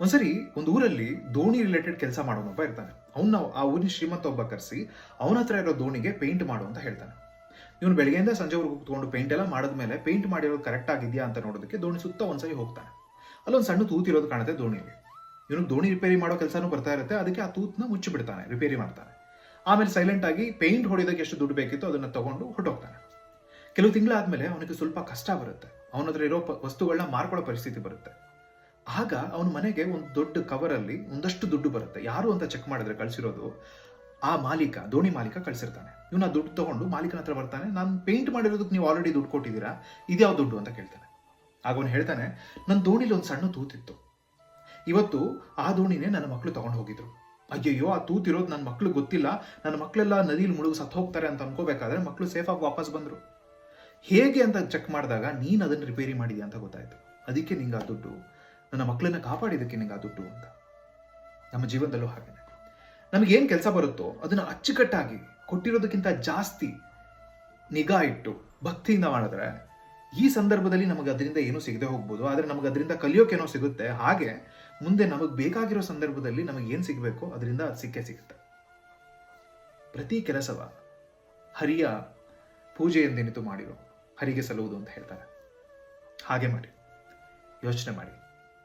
ಒಂದ್ಸರಿ ಒಂದು ಊರಲ್ಲಿ ದೋಣಿ ರಿಲೇಟೆಡ್ ಕೆಲಸ ಮಾಡೋನೊಬ್ಬ ಇರ್ತಾನೆ. ಅವನ್ನ ಆ ಊರಿನ ಶ್ರೀಮಂತ ಒಬ್ಬ ಕರೆಸಿ ಅವನ ಹತ್ರ ಇರೋ ದೋಣಿಗೆ ಪೇಂಟ್ ಮಾಡು ಅಂತ ಹೇಳ್ತಾನೆ. ಇವನು ಬೆಳಗ್ಗೆಯಿಂದ ಸಂಜೆವರೆಗೂ ಕೂತ್ಕೊಂಡು ಪೇಂಟ್ ಎಲ್ಲ ಮಾಡಿದ್ಮೇಲೆ ಪೇಂಟ್ ಮಾಡಿರೋದು ಕರೆಕ್ಟ್ ಆಗಿದೆಯಾ ಅಂತ ನೋಡೋದಕ್ಕೆ ದೋಣಿ ಸುತ್ತ ಒಂದ್ಸರಿ ಹೋಗ್ತಾನೆ. ಅಲ್ಲೊಂದು ಸಣ್ಣ ತೂತಿರೋದು ಕಾಣುತ್ತೆ ದೋಣಿಯಲ್ಲಿ. ಇವನು ದೋಣಿ ರಿಪೇರಿ ಮಾಡೋ ಕೆಲಸನೂ ಬರ್ತಾ ಇರುತ್ತೆ, ಅದಕ್ಕೆ ಆ ತೂತ್ನ ಮುಚ್ಚಿ ಬಿಡ್ತಾನೆ ರಿಪೇರಿ ಮಾಡ್ತಾನೆ. ಆಮೇಲೆ ಸೈಲೆಂಟ್ ಆಗಿ ಪೇಂಟ್ ಹೊಡೆಯೋದಕ್ಕೆ ಎಷ್ಟು ದುಡ್ಡು ಬೇಕಿತ್ತು ಅದನ್ನ ತಗೊಂಡು ಹೊರಟೋಗ್ತಾನೆ. ಕೆಲವು ತಿಂಗಳಾದ್ಮೇಲೆ ಅವನಿಗೆ ಸ್ವಲ್ಪ ಕಷ್ಟ ಬರುತ್ತೆ. ಅವನ ಹತ್ರ ಇರೋ ವಸ್ತುಗಳನ್ನ ಮಾರ್ಕೊಳ್ಳೋ ಪರಿಸ್ಥಿತಿ ಬರುತ್ತೆ. ಆಗ ಅವನ ಮನೆಗೆ ಒಂದು ದೊಡ್ಡ ಕವರಲ್ಲಿ ಒಂದಷ್ಟು ದುಡ್ಡು ಬರುತ್ತೆ. ಯಾರು ಅಂತ ಚೆಕ್ ಮಾಡಿದ್ರೆ ಕಳಿಸಿರೋದು, ಆ ಮಾಲೀಕ, ದೋಣಿ ಮಾಲೀಕ ಕಳ್ಸಿರ್ತಾನೆ. ಇವನು ದುಡ್ಡು ತಗೊಂಡು ಮಾಲೀಕನ ಹತ್ರ ಬರ್ತಾನೆ, ನಾನು ಪೇಂಟ್ ಮಾಡಿರೋದಕ್ಕೆ ನೀವು ಆಲ್ರೆಡಿ ದುಡ್ಡು ಕೊಟ್ಟಿದ್ದೀರಾ? ಇದ್ಯಾವ ದುಡ್ಡು? ಅಂತ ಕೇಳ್ತಾನೆ. ಆಗ ಅವನು ಹೇಳ್ತಾನೆ ನನ್ನ ದೋಣಿಲಿ ಒಂದು ಸಣ್ಣ ತೂತಿತ್ತು. ಇವತ್ತು ಆ ದೋಣಿನೇ ನನ್ನ ಮಕ್ಕಳು ತಗೊಂಡು ಹೋಗಿದ್ರು. ಅಯ್ಯಯ್ಯೋ, ಆ ತೂತಿರೋದು ನನ್ನ ಮಕ್ಳು ಗೊತ್ತಿಲ್ಲ. ನನ್ನ ಮಕ್ಕಳೆಲ್ಲ ನದಿಲಿ ಮುಳುಗು ಸತ್ತು ಹೋಗ್ತಾರೆ ಅಂತ ಅನ್ಕೋಬೇಕಾದ್ರೆ ಮಕ್ಕಳು ಸೇಫಾಗಿ ವಾಪಸ್ ಬಂದರು. ಹೇಗೆ ಅಂತ ಚೆಕ್ ಮಾಡಿದಾಗ ನೀನು ಅದನ್ನು ರಿಪೇರಿ ಮಾಡಿದ್ಯಾ ಅಂತ ಗೊತ್ತಾಯ್ತು. ಅದಕ್ಕೆ ನಿಂಗೆ ಆ ದುಡ್ಡು ನನ್ನ ಮಕ್ಕಳನ್ನ ಕಾಪಾಡಿದ್ದಕ್ಕೆ ನಿಂಗೆ ಆ ದುಡ್ಡು ಅಂತ. ನಮ್ಮ ಜೀವನದಲ್ಲೂ ಹಾಗೇನೆ ನಮಗೇನು ಕೆಲಸ ಬರುತ್ತೋ ಅದನ್ನು ಅಚ್ಚುಕಟ್ಟಾಗಿ ಕೊಟ್ಟಿರೋದಕ್ಕಿಂತ ಜಾಸ್ತಿ ನಿಗಾ ಇಟ್ಟು ಭಕ್ತಿಯಿಂದ ಮಾಡಿದ್ರೆ ಈ ಸಂದರ್ಭದಲ್ಲಿ ನಮಗೆ ಅದರಿಂದ ಏನೂ ಸಿಗದೆ ಹೋಗ್ಬೋದು. ಆದರೆ ನಮಗೆ ಅದರಿಂದ ಕಲಿಯೋಕೇನೋ ಸಿಗುತ್ತೆ. ಹಾಗೆ ಮುಂದೆ ನಮಗೆ ಬೇಕಾಗಿರೋ ಸಂದರ್ಭದಲ್ಲಿ ನಮಗೆ ಏನು ಸಿಗಬೇಕು ಅದರಿಂದ ಅದು ಸಿಕ್ಕೇ ಸಿಗುತ್ತೆ. ಪ್ರತಿ ಕೆಲಸವ ಹರಿಯ ಪೂಜೆ ಮಾಡಿರು ಮಾಡಿರೋ. ಹರಿಗೆ ಸಲ್ಲುವುದು ಅಂತ ಹೇಳ್ತಾರೆ. ಹಾಗೆ ಮಾಡಿ. ಯೋಚನೆ ಮಾಡಿ.